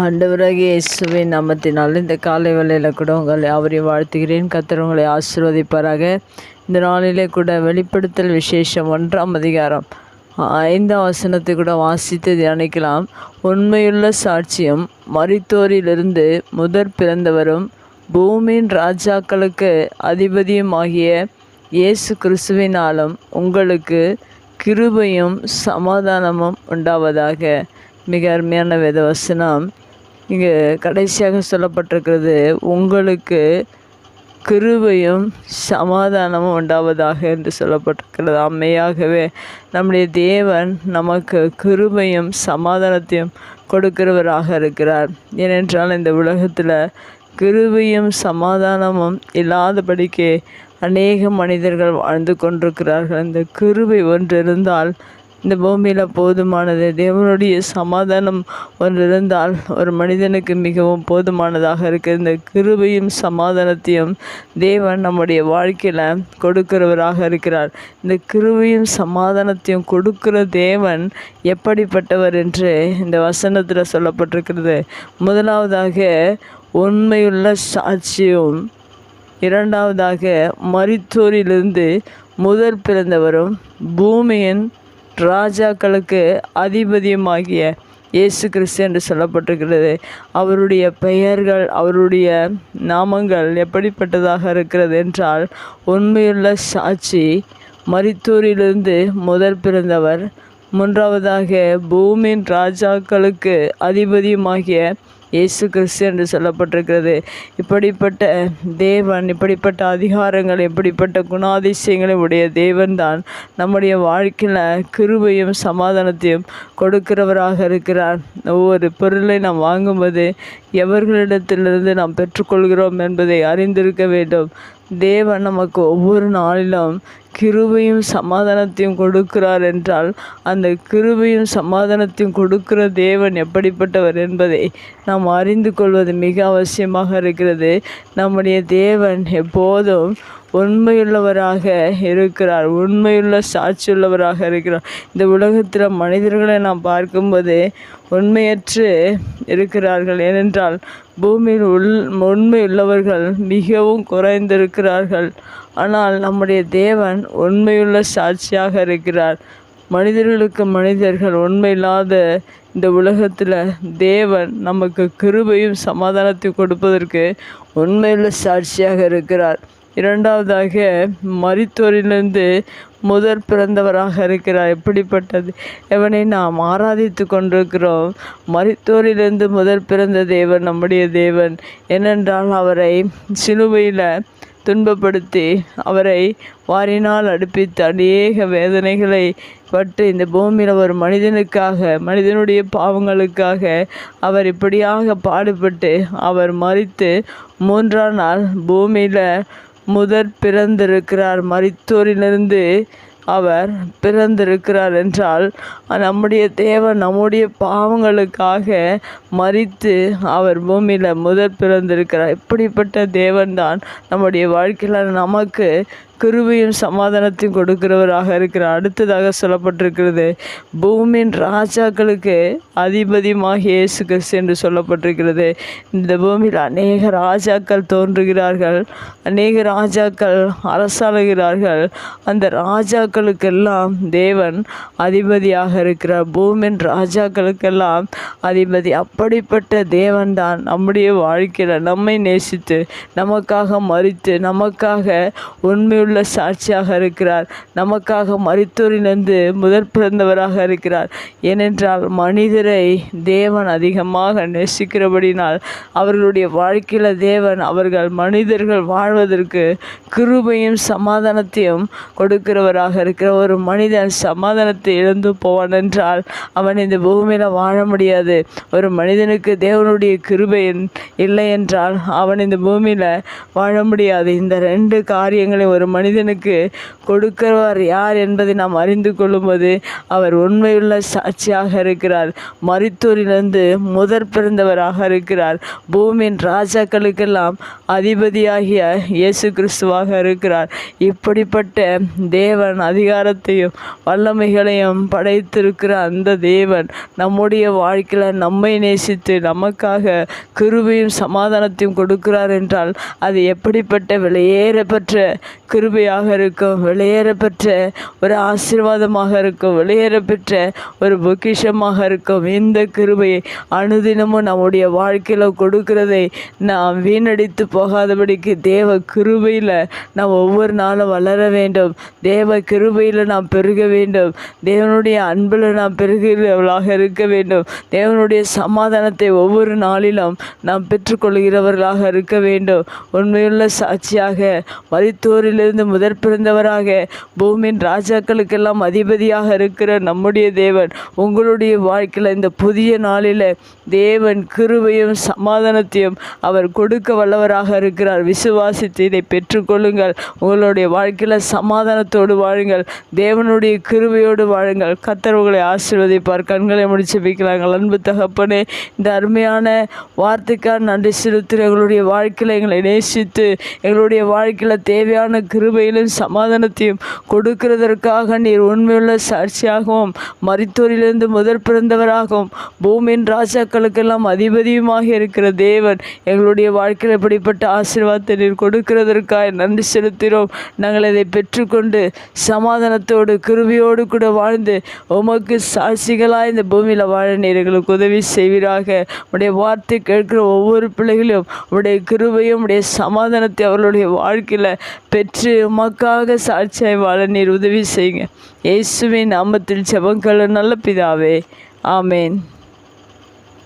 ஆண்டவராகிய இயேசுவின் நாமத்தினால் இந்த காலை வேளையில் கூட உங்களை அவரை வாழ்த்துகிறேன். கர்த்தர் உங்களை இந்த நாளிலே கூட வெளிப்படுத்தல் விசேஷம் ஒன்றாம் அதிகாரம் ஐந்தாம் வசனத்தை கூட வாசித்து தியானிக்கலாம். உண்மையுள்ள சாட்சியம் மரித்தோரிலிருந்து முதற் பிறந்தவரும் பூமியின் ராஜாக்களுக்கு அதிபதியுமாகிய இயேசு கிறிஸ்துவினாலும் உங்களுக்கு கிருபையும் சமாதானமும் உண்டாவதாக. மிக அருமையான வேதவசனம். இங்கே கடைசியாக சொல்லப்பட்டிருக்கிறது உங்களுக்கு கிருபையும் சமாதானமும் உண்டாவதாக என்று சொல்லப்பட்டிருக்கிறது. அம்மையாகவே நம்முடைய தேவன் நமக்கு கிருபையும் சமாதானத்தையும் கொடுக்கிறவராக இருக்கிறார். ஏனென்றால் இந்த உலகத்தில் கிருபையும் சமாதானமும் இல்லாதபடிக்கு அநேக மனிதர்கள் வாழ்ந்து கொண்டிருக்கிறார்கள். இந்த கிருபை ஒன்று இருந்தால் இந்த பூமியில் போதுமானது. தேவனுடைய சமாதானம் ஒன்று இருந்தால் ஒரு மனிதனுக்கு மிகவும் போதுமானதாக இருக்குது இந்த கிருபையும் சமாதானத்தையும் தேவன் நம்முடைய வாழ்க்கையில் கொடுக்கிறவராக இருக்கிறார். இந்த கிருபையும் சமாதானத்தையும் கொடுக்கிற தேவன் எப்படிப்பட்டவர் என்று இந்த வசனத்தில் சொல்லப்பட்டிருக்கிறது. முதலாவதாக உண்மையுள்ள சாட்சியும் இரண்டாவதாக மரித்தோரிலிருந்து முதல் பிறந்தவரும் பூமியின் ராஜாக்களுக்கு அதிபதியுமாகிய இயேசு கிறிஸ்து என்று சொல்லப்பட்டிருக்கிறது. அவருடைய பெயர்கள் அவருடைய நாமங்கள் எப்படிப்பட்டதாக இருக்கிறது என்றால் உண்மையுள்ள சாட்சி மரித்தூரிலிருந்து முதல் பிறந்தவர் மூன்றாவதாக பூமியின் ராஜாக்களுக்கு அதிபதியுமாகிய இயேசு கிறிஸ்து என்று சொல்லப்பட்டிருக்கிறது. இப்படிப்பட்ட தேவன் இப்படிப்பட்ட அதிகாரங்கள் இப்படிப்பட்ட குணாதிசயங்களை உடைய தேவன்தான் நம்முடைய வாழ்க்கையில் கிருபையும் சமாதானத்தையும் கொடுக்கிறவராக இருக்கிறார். ஒவ்வொரு பொருளை நாம் வாங்கும்போது எவர்களிடத்திலிருந்து நாம் பெற்றுக்கொள்கிறோம் என்பதை அறிந்திருக்க வேண்டும். தேவன் நமக்கு ஒவ்வொரு நாளிலும் கிருபையும் சமாதானத்தையும் கொடுக்கிறார் என்றால் அந்த கிருபையும் சமாதானத்தையும் கொடுக்கிற தேவன் எப்படிப்பட்டவர் என்பதை நாம் அறிந்து கொள்வது மிக அவசியமாக இருக்கிறது. நம்முடைய தேவன் எப்போதும் உண்மையுள்ளவராக இருக்கிறார். உண்மையுள்ள சாட்சியுள்ளவராக இருக்கிறார். இந்த உலகத்தில் மனிதர்களை நாம் பார்க்கும்போது உண்மையற்று இருக்கிறார்கள். ஏனென்றால் பூமியில் உள் உண்மையுள்ளவர்கள் மிகவும் குறைந்திருக்கிறார்கள். ஆனால் நம்முடைய தேவன் உண்மையுள்ள சாட்சியாக இருக்கிறார். மனிதர்களுக்கு மனிதர்கள் உண்மையில்லாத இந்த உலகத்தில் தேவன் நமக்கு கிருபையும் சமாதானத்தை கொடுப்பதற்கு உண்மையுள்ள சாட்சியாக இருக்கிறார். இரண்டாவதாக மரித்தோரிலிருந்து முதற் பிறந்தவராக இருக்கிறார். எப்படிப்பட்டது? எவனை நாம் ஆராதித்து கொண்டிருக்கிறோம். மரித்தோரிலிருந்து முதற் பிறந்த தேவன் நம்முடைய தேவன். ஏனென்றால் அவரை சிலுவையில் துன்பப்படுத்தி அவரை வாரினால் அடுப்பித்து அநேக வேதனைகளை பட்டு இந்த பூமியில் ஒரு மனிதனுக்காக மனிதனுடைய பாவங்களுக்காக அவர் இப்படியாக பாடுபட்டு அவர் மறித்து மூன்றாம் நாள் பூமியில் முதற் பிறந்திருக்கிறார். மறித்தோரிலிருந்து அவர் பிறந்திருக்கிறார் என்றால் நம்முடைய தேவன் நம்முடைய பாவங்களுக்காக மறித்து அவர் பூமியில் முதற் பிறந்திருக்கிறார். இப்படிப்பட்ட தேவன்தான் நம்முடைய வாழ்க்கையில் நமக்கு கிருபையும் சமாதானத்தையும் கொடுக்கிறவராக இருக்கிறார் அடுத்ததாக சொல்லப்பட்டிருக்கிறது. பூமியின் ராஜாக்களுக்கு அதிபதியுமாக இயேசு கிறிஸ்து என்று சொல்லப்பட்டிருக்கிறது. இந்த பூமியில் அநேக ராஜாக்கள் தோன்றுகிறார்கள். அநேக ராஜாக்கள் அரசாளுகிறார்கள். அந்த ராஜாக்களுக்கெல்லாம் தேவன் அதிபதியாக இருக்கிறார் பூமியின் ராஜாக்களுக்கெல்லாம் அதிபதி அப்படிப்பட்ட தேவன்தான். நம்முடைய வாழ்க்கையில் நம்மை நேசித்து நமக்காக மறித்து நமக்காக உண்மையுள்ள சாட்சியாக இருக்கிறார். நமக்காக மருத்துவரிலிருந்து முதற் பிறந்தவராக இருக்கிறார். ஏனென்றால் மனிதரை தேவன் அதிகமாக நேசிக்கிறபடினால் அவர்களுடைய வாழ்க்கையில் தேவன் அவர்கள் மனிதர்கள் வாழ்வதற்கு கிருபையும் சமாதானத்தையும் கொடுக்கிறவராக இருக்கிற ஒரு மனிதன் சமாதானத்தை இழந்து போவான் என்றால் அவன் இந்த பூமியில் வாழ முடியாது. ஒரு மனிதனுக்கு தேவனுடைய கிருபை இல்லை என்றால் அவன் இந்த பூமியில் வாழ முடியாது. இந்த ரெண்டு காரியங்களை ஒரு மனிதனுக்கு கொடுக்கிறவர் யார் என்பதை நாம் அறிந்து கொள்ளும்போது அவர் உண்மையுள்ள சாட்சியாக இருக்கிறார். மருத்துவரிலிருந்து முதற் பிறந்தவராக இருக்கிறார். பூமியின் ராஜாக்களுக்கெல்லாம் அதிபதியாகிய இயேசு கிறிஸ்துவாக இருக்கிறார். இப்படிப்பட்ட தேவன் அதிகாரத்தையும் வல்லமைகளையும் படைத்திருக்கிற அந்த தேவன் நம்முடைய வாழ்க்கையில் நம்மை நேசித்து நமக்காக கிருபையும் சமாதானத்தையும் கொடுக்கிறார் என்றால் அது எப்படிப்பட்ட வெளியேறப்பெற்ற கிருபையாக இருக்கும். வெளியேறப்பெற்ற ஒரு ஆசீர்வாதமாக இருக்கும். வெளியேறப்பெற்ற ஒரு பொக்கிஷமாக இருக்கும். இந்த கிருபையை அனுதினமும் நம்முடைய வாழ்க்கையில் கொடுக்கிறதை நாம் வீணடித்து போகாதபடிக்கு தேவ கிருபையில் நாம் ஒவ்வொரு நாளும் வளர வேண்டும். தேவ கிருபையில் நாம் பெருக வேண்டும். தேவனுடைய அன்பில் நாம் பெருகிறவர்களாக இருக்க வேண்டும். தேவனுடைய சமாதானத்தை ஒவ்வொரு நாளிலும் நாம் பெற்றுக்கொள்கிறவர்களாக இருக்க வேண்டும். உண்மையுள்ள சாட்சியாக மரித்தோரிலிருந்து முதற் பிறந்தவராக. பூமியின் ராஜாக்களுக்கெல்லாம் அதிபதியாக இருக்கிற நம்முடைய தேவன் உங்களுடைய வாழ்க்கையில் இந்த புதிய நாளில் தேவன் கிருபையும் சமாதானத்தையும் அவர் கொடுக்க வல்லவராக இருக்கிறார். விசுவாசித்து இதை பெற்றுக்கொள்ளுங்கள். உங்களுடைய வாழ்க்கையில் சமாதானத்தோடு வாழுங்கள். தேவனுடைய கிருபையோடு வாழுங்கள். கர்த்தர் உங்களை ஆசீர்வதிப்பார். கண்களை முடிச்சு வைக்கலாங்கள் அன்பு தகப்பனே இந்த அருமையான வார்த்தைக்காக நன்றி செலுத்துகிற எங்களுடைய வாழ்க்கையில் எங்களை நேசித்து எங்களுடைய வாழ்க்கையில் தேவையான கிருபையிலும் சமாதானத்தையும் கொடுக்கிறதற்காக நீர் உண்மையுள்ள சாட்சியாகவும் மருத்துவரிலிருந்து முதற் பிறந்தவராகவும் பூமியின் ராஜாக்களுக்கெல்லாம் அதிபதியுமாக இருக்கிற தேவன் எங்களுடைய வாழ்க்கையில் இப்படிப்பட்ட ஆசீர்வாதத்தை நீர் கொடுக்கிறதற்காக நன்றி செலுத்துகிறோம். நாங்கள் இதை பெற்றுக்கொண்டு சமாதானத்தோடு கிருபியோடு கூட வாழ்ந்து உமக்கு சாட்சிகளாக இந்த பூமியில் வாழ நீர் எங்களுக்கு உதவி செய்வீராக. உடைய வார்த்தை கேட்கிற ஒவ்வொரு பிள்ளைகளையும் உடைய கிருபையும் உடைய சமாதானத்தை அவர்களுடைய வாழ்க்கையில் பெற்று உமக்காக சாட்சியாய் வாழ நீர் உதவி செய்யுங்க. இயேசுவின் நாமத்தில் ஜெபங்கள் நல்ல பிதாவே. ஆமேன்.